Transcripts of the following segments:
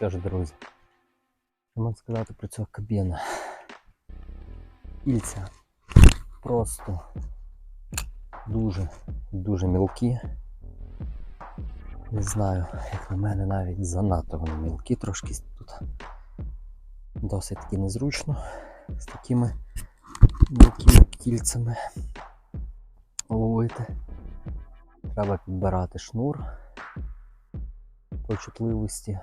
Що ж, друзі, що можна сказати про цього кабіна? Кільця просто дуже, дуже мілкі. Не знаю, як на мене навіть занадто вони мілкі трошки тут. Досить таки незручно з такими мілкими кільцями ловити. Треба підбирати шнур по чутливості.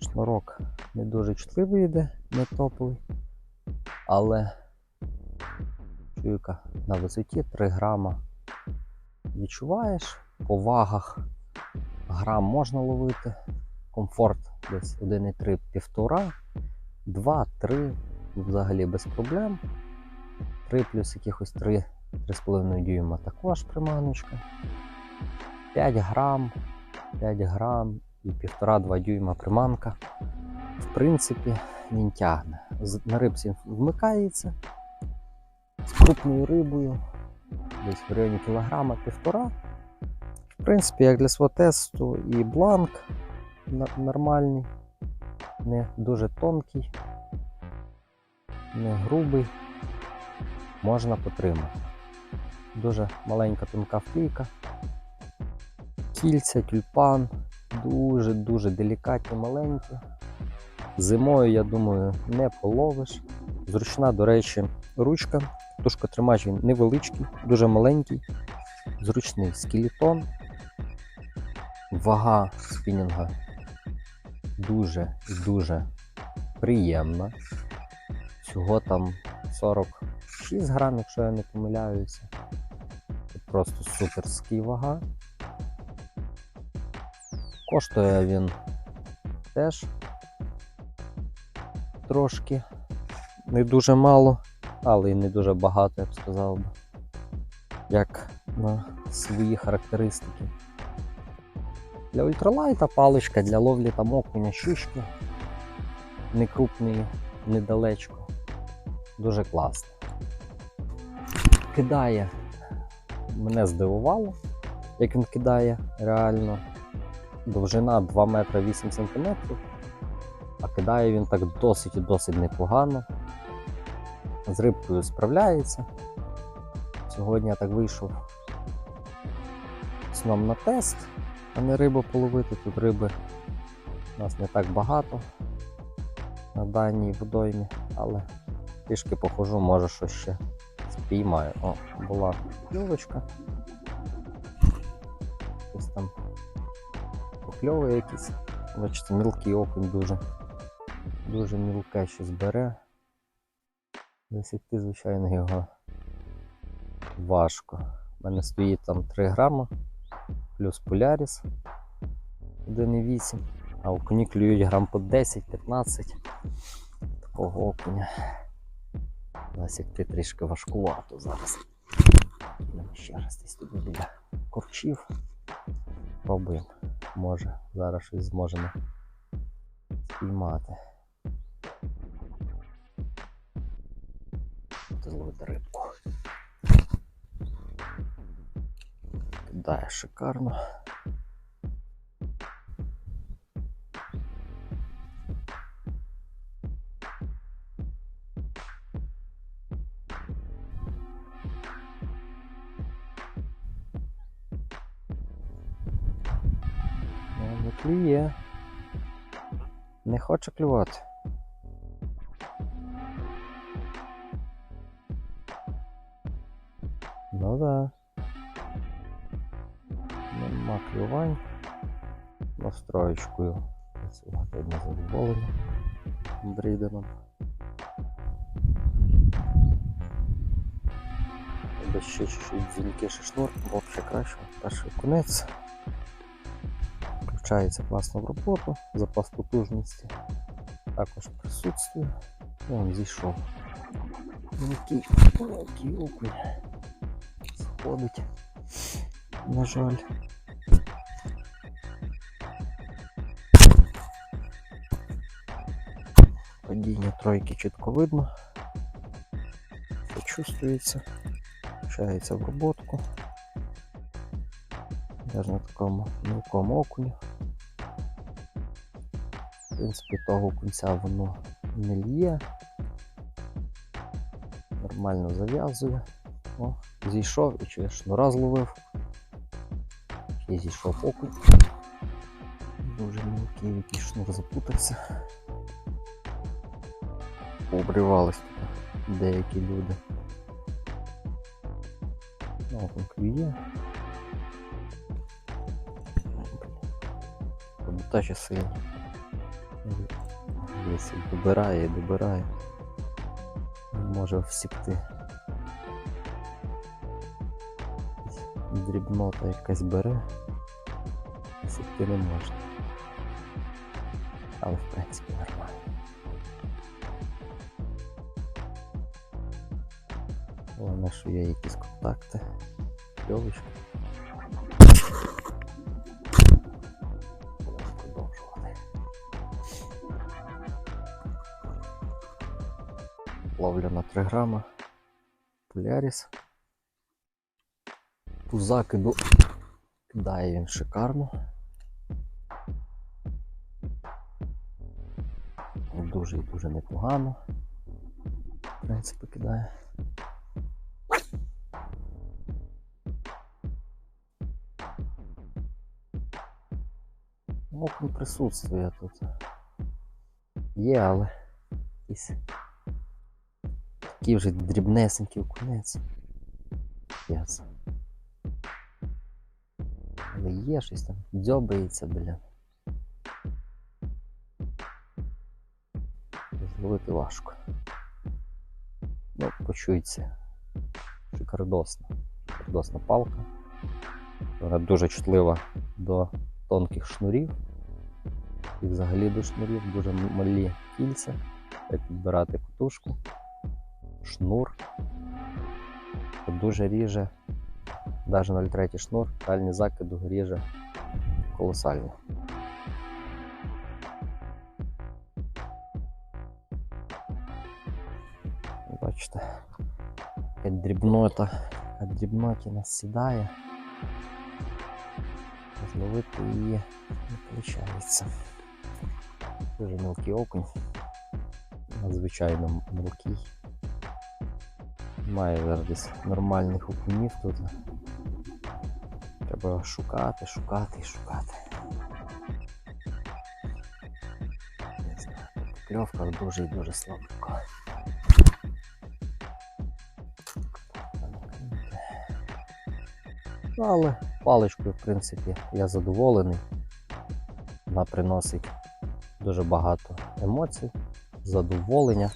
Шнурок не дуже чутливий йде, не топовий, але чуйка на висоті 3 грама відчуваєш, по вагах грам можна ловити, комфорт десь 1,3 півтора, 2, 3 взагалі без проблем. 3 плюс якихось 3, 3,5 дюйма також приманочка. 5 грам, 5 грам і 1,5-2 дюйма приманка. В принципі, він тягне. На рибці вмикається з крупною рибою, десь в районі кілограма півтора. В принципі, як для свого тесту, і бланк нормальний, не дуже тонкий, не грубий, можна потримати. Дуже маленька тонка вклійка. Кільця, тюльпан, дуже-дуже делікатні, маленькі. Зимою, я думаю, не половиш. Зручна, до речі, ручка. Тушкотримач він невеличкий, дуже маленький, зручний скелетон. Вага спінінга дуже дуже приємна. Всього там 46 грам, якщо я не помиляюся. Просто суперський вага. Коштує він теж трошки не дуже мало, але й не дуже багато, я б сказав би. Як на свої характеристики. Для ультралайта паличка для ловлі там окуня, щучки. Не крупний, недалечко. Дуже класно. Кидає. Мене здивувало, як він кидає реально. Довжина 2 метра 8 сантиметрів. А кидає він так досить і досить непогано. З рибкою справляється. Сьогодні я так вийшов сном на тест, а не рибу половити. Тут риби у нас не так багато на даній водоймі, але трішки похожу, може щось ще спіймаю. О, була кльовочка. Ось там покльовує якісь. Бачите, мілкий окунь дуже. Дуже мілке щось бере. Засікти, звичайно, його важко. У мене стоїть там 3 грама, плюс поляріс 1,8, а окуні клюють грам по 10-15 такого окуня. Засікти трішки важкувато зараз. Ще раз десь тут біля корчів. Пробуємо. Може, зараз щось зможемо спіймати. Ти зловити рибку. Кидає шикарно. Не хоче клювати. Ну да. Нема клювань. Настроєчкою. Працювати одне задоволення. Бріденом. Ще чуть-чуть дзвінкіший шнур, бо ще краще. Перший конець. Включається класно в роботу, запас потужності також присутствує. І він зійшов. Мілкий окунь. Сходить. На жаль. Падіння тройки чітко видно. Все чувствується. Включається в роботку. Навіть на такому мілкому окуні. Принципі, того кінця воно не лє. Нормально зав'язує. О, зійшов і чи шнура зловив. Ще зійшов окунь. Дуже мілкий, який шнур запутався. Пообривались деякі люди. Окунь клює. Робота ще сильно. Десь добирає, добирає. Може всікти. Дрібнота якась бере. Всікти не можна. Але в принципі нормально. Головне, що є якісь контакти. Кльовочка. Ловля на 3 грама. Поляріс. По закиду кидає він шикарно. Дуже і дуже непогано. В принципі, кидає. Окунь присутствує тут. Є, але якийсь такий вже дрібнесенький окунець. Але є щось там, дзьобається, блін. Зловити важко. Ну, почується. Шикардосна. Шикардосна палка. Вона дуже чутлива до тонких шнурів. І взагалі до шнурів дуже малі кільця. Як підбирати катушку, шнур. То дуже ріже. Навіть 0,3 шнур, дальній закиду ріже колосально. Бачите, яка дрібнота, яка дрібноті нас сідає. Зловити її не виходить. Дуже мілкий окунь. Надзвичайно мілкий. Немає зараз десь нормальних окунів тут. Треба шукати, шукати і шукати. Покльовка дуже і дуже слабка. Ну, але паличкою, в принципі, я задоволений. Вона приносить дуже багато емоцій, задоволення.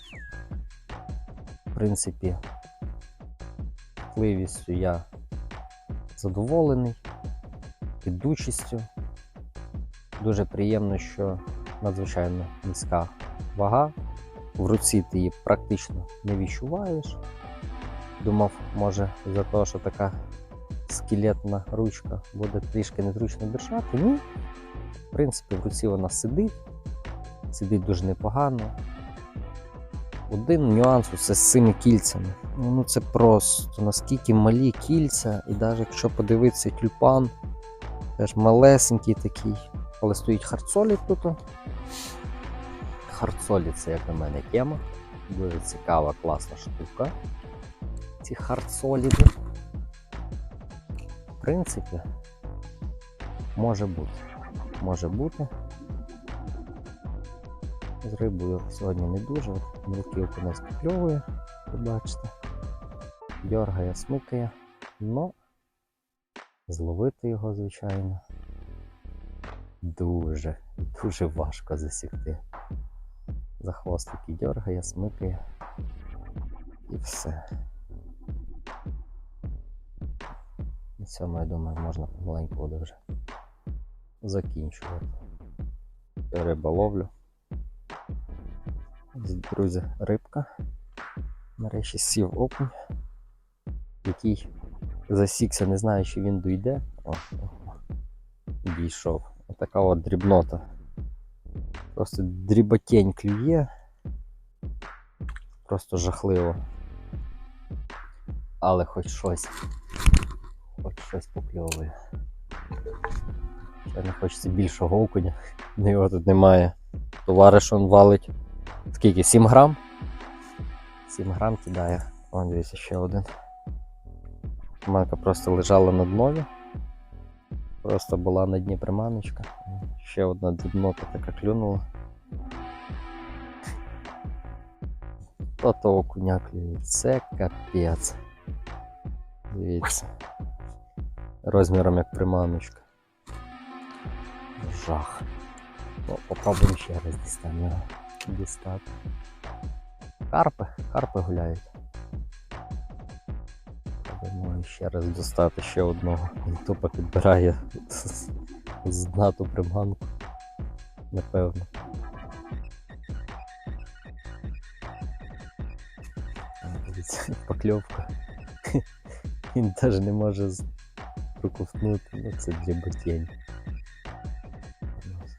В принципі, пливістю я задоволений, підучістю. Дуже приємно, що надзвичайно низька вага. В руці ти її практично не відчуваєш. Думав, може, за те, що така скелетна ручка буде трішки незручно держати. Ні. В принципі, в руці вона сидить, сидить дуже непогано. Один нюанс це з цими кільцями. Ну це просто наскільки малі кільця, і навіть якщо подивитися тюльпан, теж малесенький такий, але стоїть харцолі тут. Харцолі це, як на мене, тема. Дуже цікава, класна штука. Ці харцоліди. В принципі, може бути. Може бути. З рибою сьогодні не дуже. От Мілкий окунець покльовує, ви бачите. Дьоргає, смикає, но зловити його, звичайно, дуже, дуже важко засікти. За хвостики дьоргає, смикає і все. На цьому, я думаю, можна помаленьку буде вже закінчувати. Риболовлю. Друзі, рибка. Нарешті сів окунь, який засікся, не знаю, чи він дойде. О. Дійшов. Отака от дрібнота. Просто дріботень клює. Просто жахливо. Але хоч щось. Хоч щось покльовує. Ще не хочеться більшого окуня, його тут немає. Товариш он валить. Скільки? 7 грам? 7 грам кидає. О, дивіться, ще один. Манка просто лежала на днові. Просто була на дні приманочка. Ще одна дрібнота така клюнула. То то окуня клює. Це капець. Дивіться. Розміром як приманочка. Жах. Ну, попробуємо ще раз дістати Дістати. Карпи, карпи гуляють. Думаю, ще раз достати ще одного. Тупо підбирає з- дна ту приманку. Напевно. Покльовка. Він теж не може проковтнути. Ну це.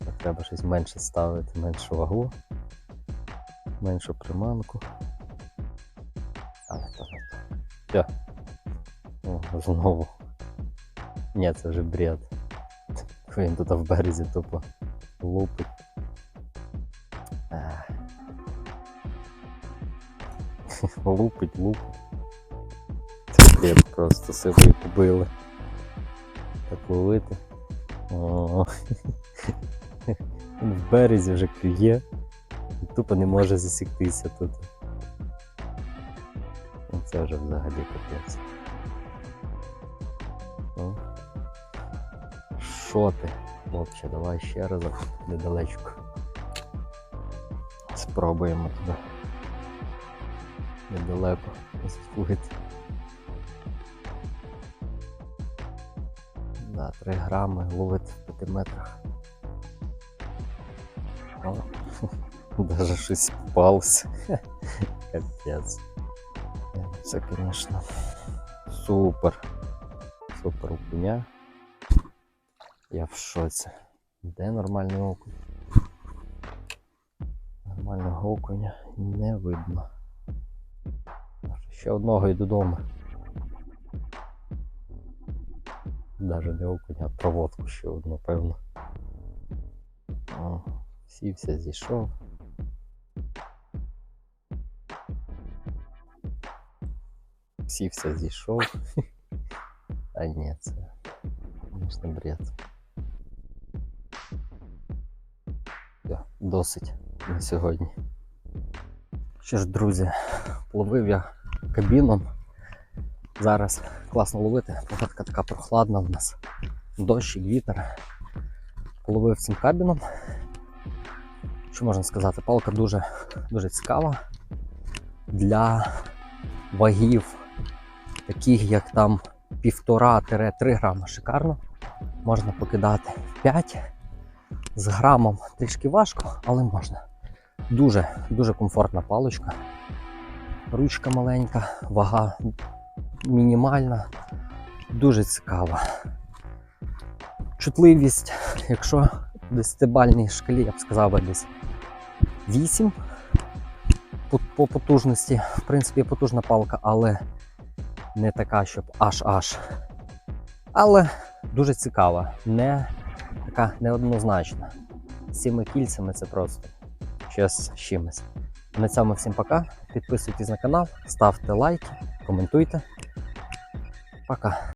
Ну, Треба щось менше ставити, меншу вагу, меншу приманку. То не то. Все. О, знову. Ні, це вже бред. Він тут в березі тупо лупить. Лупить, лупить. Це бред просто сивою побили. Так ловити. О. В березі вже клює. Тупо не може засіктися тут. Ну, Це вже взагалі капець. Ну. Що ти, хлопче, давай ще раз недалечко. Спробуємо туди. Недалеко зловити. Да, 3 грами ловить в 5 метрах. О, даже щось попалося. Капець. Це, звісно, супер. Супер окуня. Я в шоці. Де нормальний окунь? Нормального окуня не видно. Ще одного і додому. Даже не окуня, а проводку ще одну, певно. Сівся, зійшов. Сівся, зійшов. А ні, це, звісно, бред. Досить на сьогодні. Що ж, друзі, ловив я кабіном. Зараз класно ловити. Погодка така прохладна в нас. Дощ, вітер. Половив цим кабіном. Що можна сказати? Палка дуже, дуже цікава для вагів, таких як там 1,5-3 грама шикарно. Можна покидати 5 з грамом трішки важко, але можна. Дуже, дуже комфортна паличка. Ручка маленька, вага мінімальна, дуже цікава. Чутливість, якщо в 10-бальній шкалі, я б сказав би десь 8 по, по потужності. В принципі, потужна палка, але не така, щоб аж-аж. Але дуже цікава, не така неоднозначна. З цими кільцями це просто щось з чимось. На цьому всім пока. Підписуйтесь на канал, ставте лайки, коментуйте. Пока.